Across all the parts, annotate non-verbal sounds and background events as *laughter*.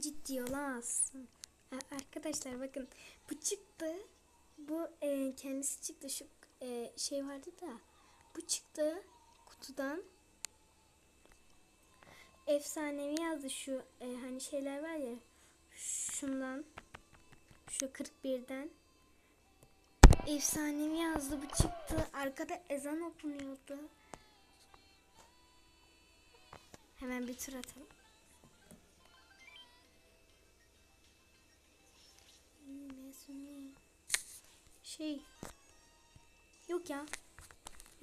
Ciddi olamazsın. Arkadaşlar bakın bu çıktı. Bu e, kendisi çıktı şu e, şey vardı da. Bu çıktı kutudan. Efsanevi yazdı şu e, hani şeyler var ya. Şundan. Şu 41'den. Efsanevi yazdı bu çıktı. Arkada ezan okunuyordu. Hemen bir tur atalım. Şey. Yok ya.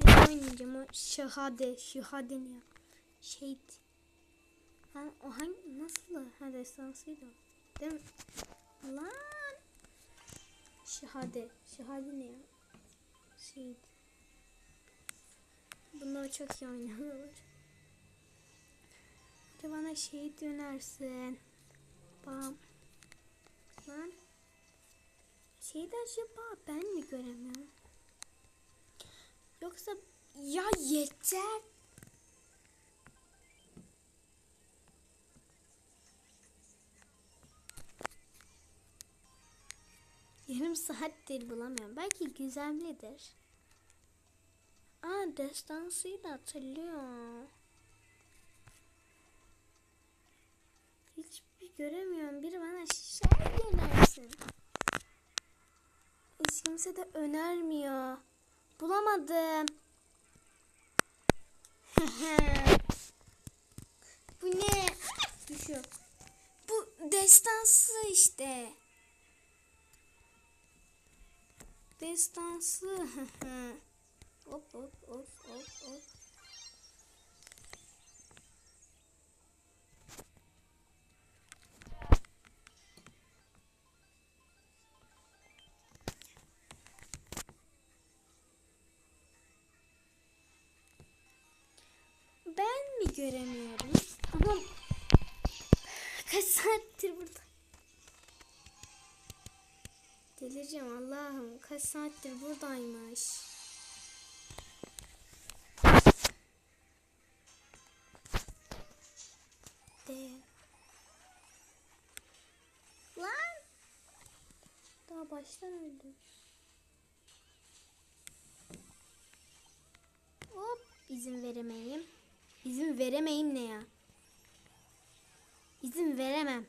Ben oynayacağım o şahade. Şahade ya? Şehit. Ha, o hangi nasıl? Ha destansıydı o. Değil mi? Lan. Şahade. Şahade ne ya? Şehit. Bunları çok iyi oynuyorlar. Hadi bana şehit dönersin. Bam. Lan. Şeyde acaba ben mi göremiyorum? Yoksa ya yeter. Yarım saattir bulamıyorum. Belki gizemlidir. Aa destansıyı da hatırlıyor. Hiçbir göremiyorum. Biri bana şey önersin. Kimse de önermiyor. Bulamadım. *laughs* Bu ne? Düşüyor. Bu destansı işte. Destansı. *laughs* hop hop hop hop hop. Göremiyorum? Ama kaç saattir burada? Delireceğim Allah'ım. Kaç saattir buradaymış. De. Lan. Daha baştan öldüm. Hop izin veremeyim. İzin veremeyim ne ya? İzin veremem.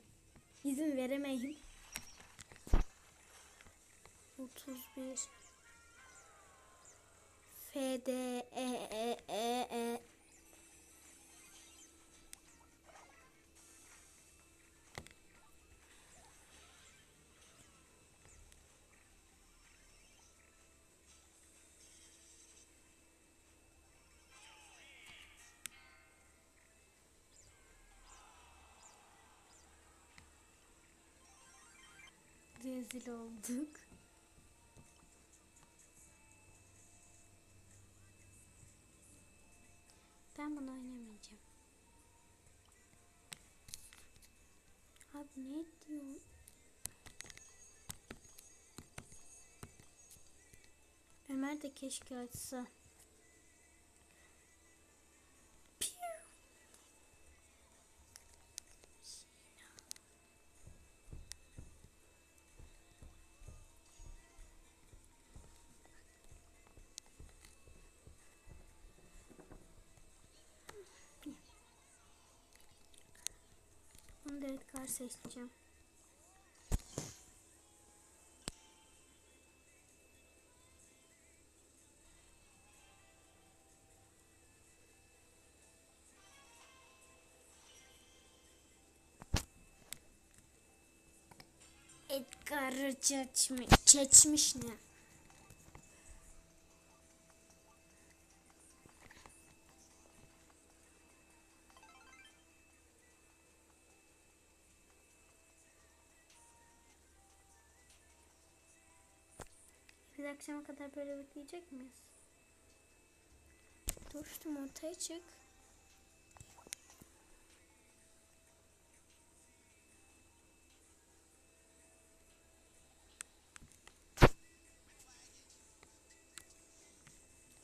İzin veremeyim. 31 F D E E E E Rezil olduk. Ben bunu oynamayacağım. Abi ne diyor? Ömer de keşke açsa. Da Edgar seçeceğim. Edgar'ı çeçmiş, çeçmiş ne? Biz akşama kadar böyle bekleyecek miyiz? Dostum ortaya çık.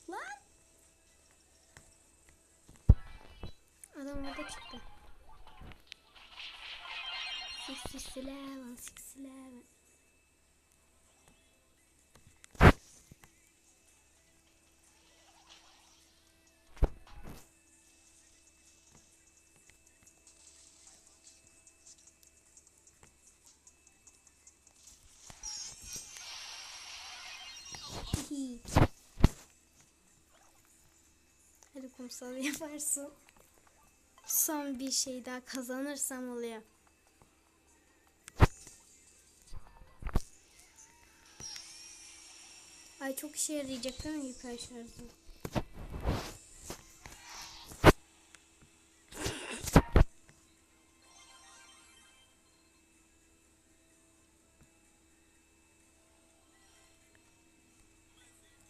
Lan! Adam orada çıktı. six six eleven six eleven. Kumsal *laughs* yaparsın. Son bir şey daha kazanırsam oluyor. Ay çok işe yarayacak değil mi hiper şarjı?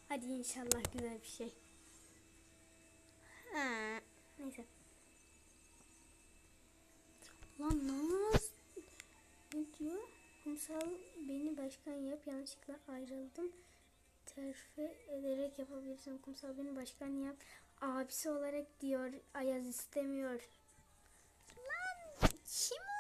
Hadi inşallah güzel bir şey. Ha, neyse. Lan Naz ne diyor? Kumsal beni başkan yap yanlışlıkla ayrıldım. Terfi ederek yapabilirsin. Kumsal beni başkan yap. Abisi olarak diyor. Ayaz istemiyor. Lan kim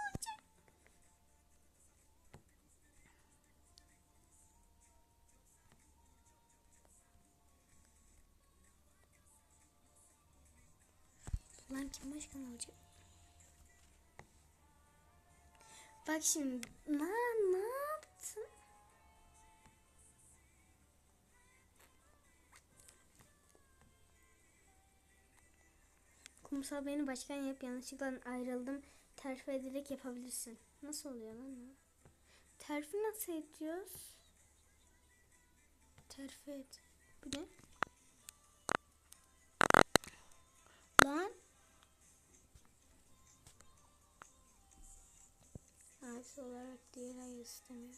Lan kim başkan olacak? Bak şimdi. Lan ne yaptın? Kumsal beni başkan yap yanlışlıkla ayrıldım. Terfi ederek yapabilirsin. Nasıl oluyor lan o? Terfi nasıl ediyoruz? Terfi et. Bu ne? Lan. Abisi olarak diğer ay istemiyor.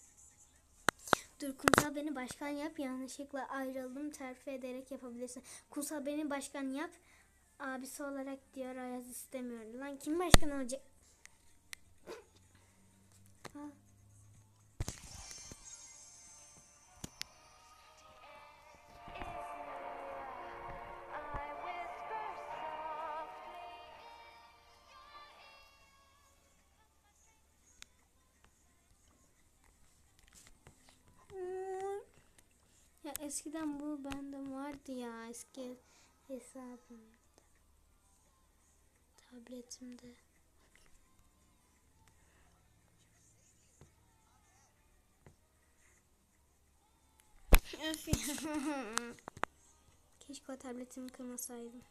Dur kumsal beni başkan yap yanlışlıkla ayrıldım terfi ederek yapabilirsin. Kumsal beni başkan yap abisi olarak diyor Ayaz istemiyor. Lan kim başkan olacak? Eskiden bu bende vardı ya eski hesabımda. Tabletimde. *laughs* Keşke o tabletimi kırmasaydım.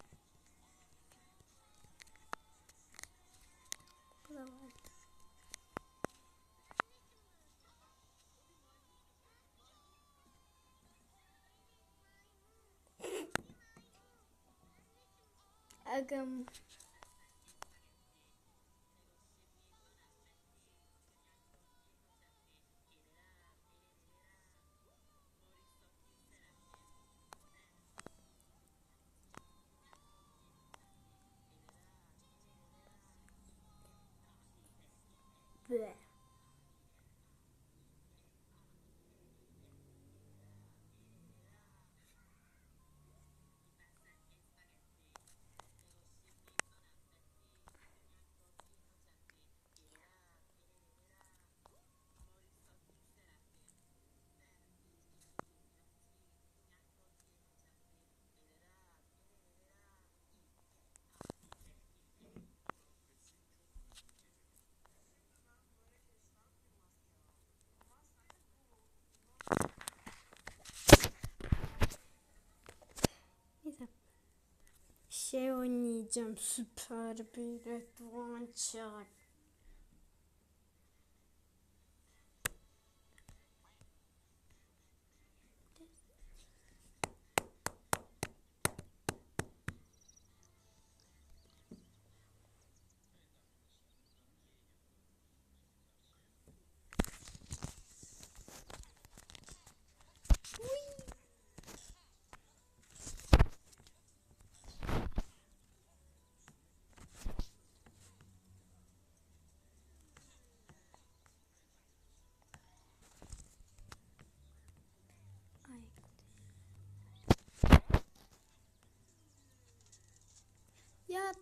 welcome. Oynayacağım. Süper bir adventure.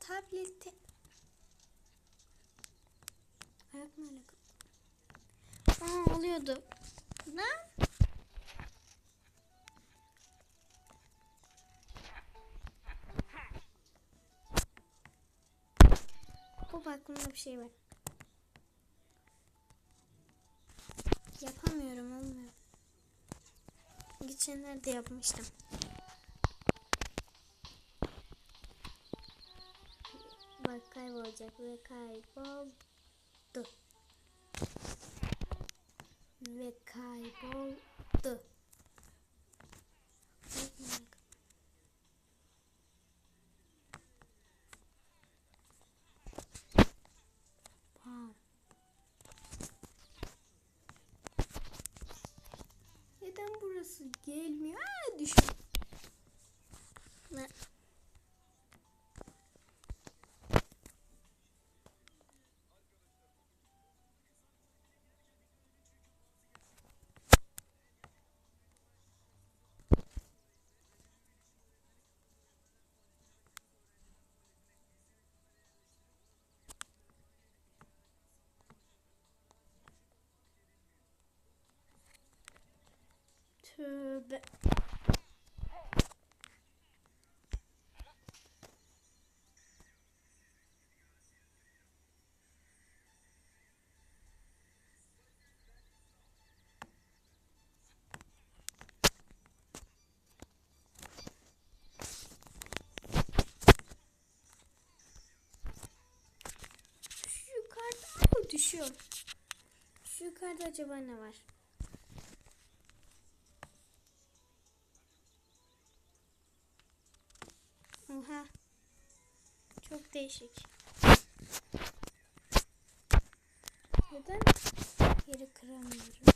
Tablette Ayak mı alaka? oluyordu. Lan. Hop aklımda bir şey var. Yapamıyorum olmuyor. Geçenlerde yapmıştım. Kaybolacak ve kayboldu. Ve kayboldu. Bam. Neden burası gelmiyor? Aa, düşün. Ne? Tövbe. Şu yukarıda Aa, düşüyor. Şu yukarıda acaba ne var? Değişik. Neden yeri kıramıyorum?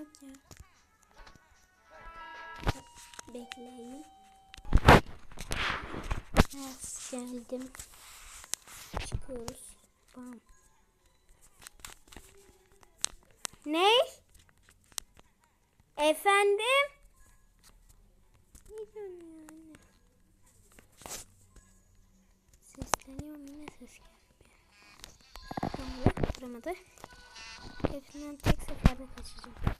Yok ya. Bekleyin. Evet, geldim. Çıkıyoruz. Bam. Ne? Efendim? Ne diyorsun ya anne? Sesleniyorum yine ses gelmiyor. Tamam, duramadı. Hepsinden tek seferde kaçacağım.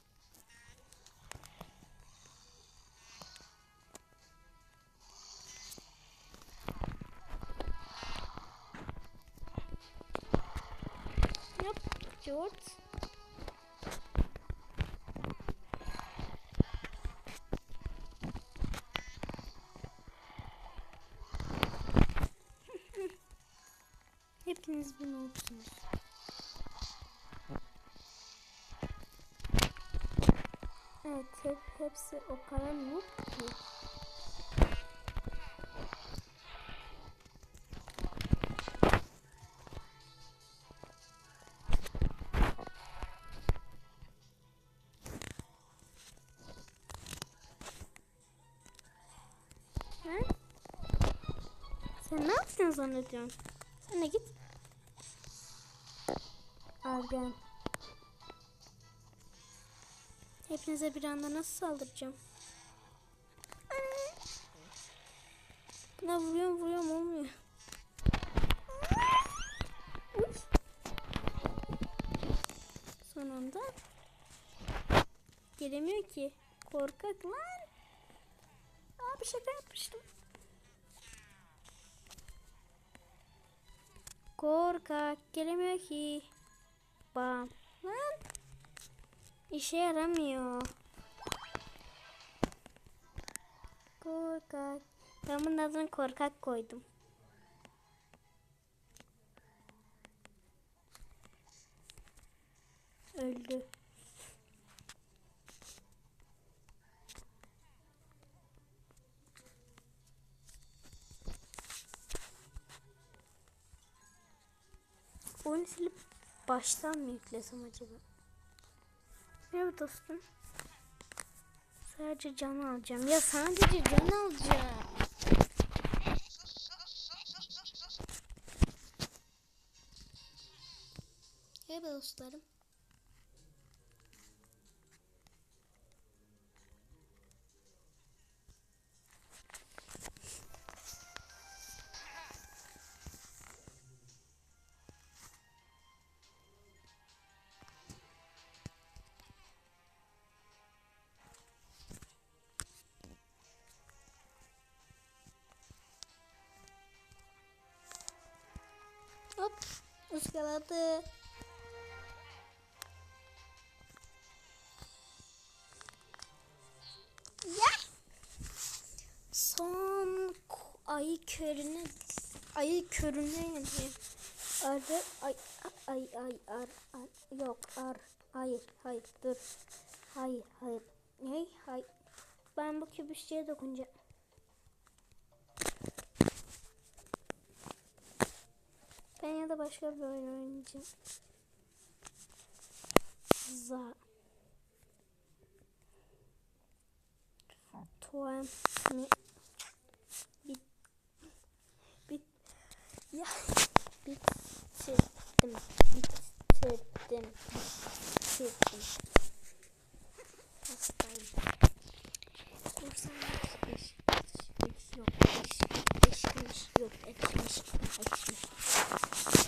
Noobsunuz. Evet, hep, hepsi o kadar noob ki. Sen ne yaptın zannediyorsun? Sen de git. Argan. Hepinize bir anda nasıl saldıracağım? Buna vuruyorum vuruyorum olmuyor. Uy. Son anda gelemiyor ki. Korkak lan. Abi şaka yapmıştım. Korkak gelemiyor ki. Bam. Lan. İşe yaramıyor. Korkak. Ben bunun adını korkak koydum. Öldü. Oyunu silip baştan mı yüklesem acaba? Merhaba dostum. Sadece can alacağım. Ya sadece can alacağım. Merhaba dostlarım. Hop ıskaladı. Ya. Son k- ay körüne ay körüne yani. Arı ay ay ay ar, ar yok ar hayır hayır dur hayır hayır ne hayır ben bu kübüşçüye dokunacağım. Ben ya da başka bir oyun oynayacağım. Za. Tuam. Mi. Bit. Bit. Ya. Bitirdim. Bitirdim. Bitirdim. Hastayım. Kursam eş, eş, yok, eş, eşmiş, yok, eşmiş, eşmiş.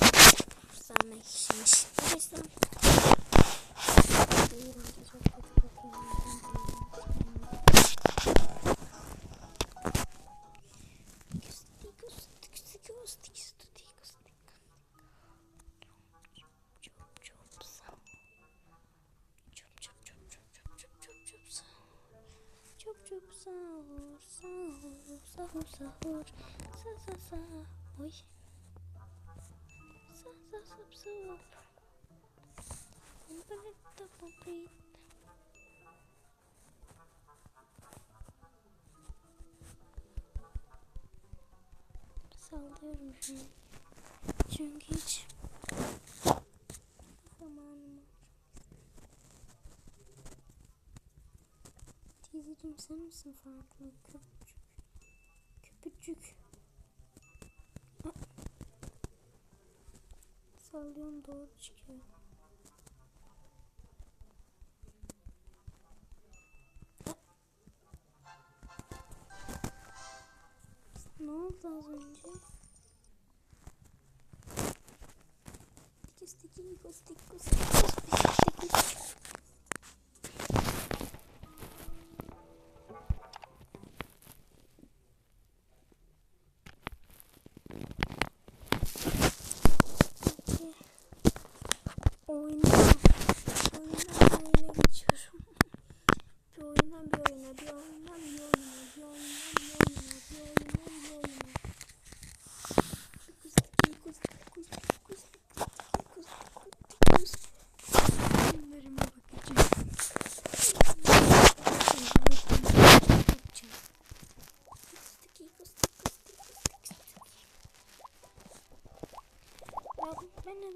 Sallıyorum şu. Çünkü hiç zamanım. Teyzeciğim sen misin farklı köpücük? Köpücük. Sallıyorum doğru çıkıyor. Az önce? Tikis tikis tikis tikis tikis. Peki.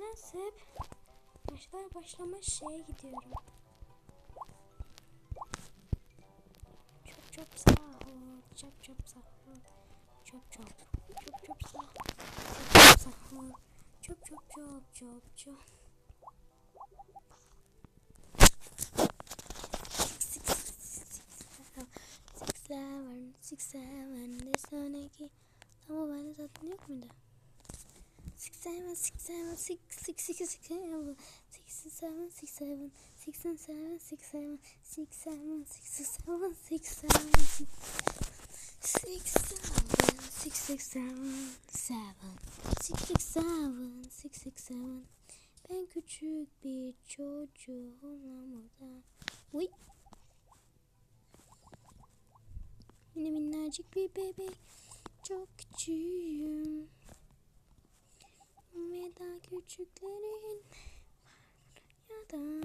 Nedense başlar başlamaz şeye gidiyorum. Çöp çöp sahur, çöp çöp sahur, çöp çöp, çöp çöp sahur, çöp çöp sahur, çöp çöp çöp çöp çöp. Six seven, six seven, bir sonraki. Ama bende zaten yok muydu? Six seven, six seven, six six six seven, six seven, six seven, six seven, six seven, six seven, six seven, six seven, six seven, six six seven, seven, six six seven, six six seven. Ben küçük bir çocuğum burada. Uy. Yine minnacık bir bebek. Çok küçüğüm. Ve daha küçüklerin ya da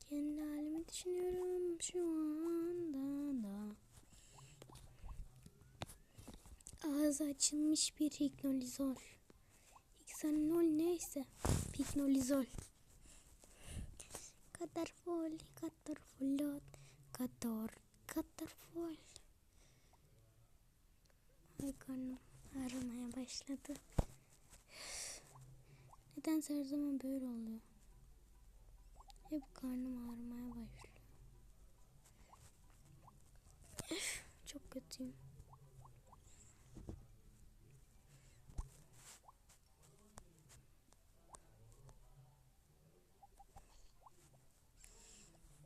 kendi halimi düşünüyorum şu anda da. Ağzı açılmış bir hipnolizol. Hiksanol neyse. Hipnolizol. full, kadar, kadar full. Ay karnım ağrımaya başladı. Nedense her zaman böyle oluyor. Hep karnım ağrımaya başlıyor. Çok kötüyüm.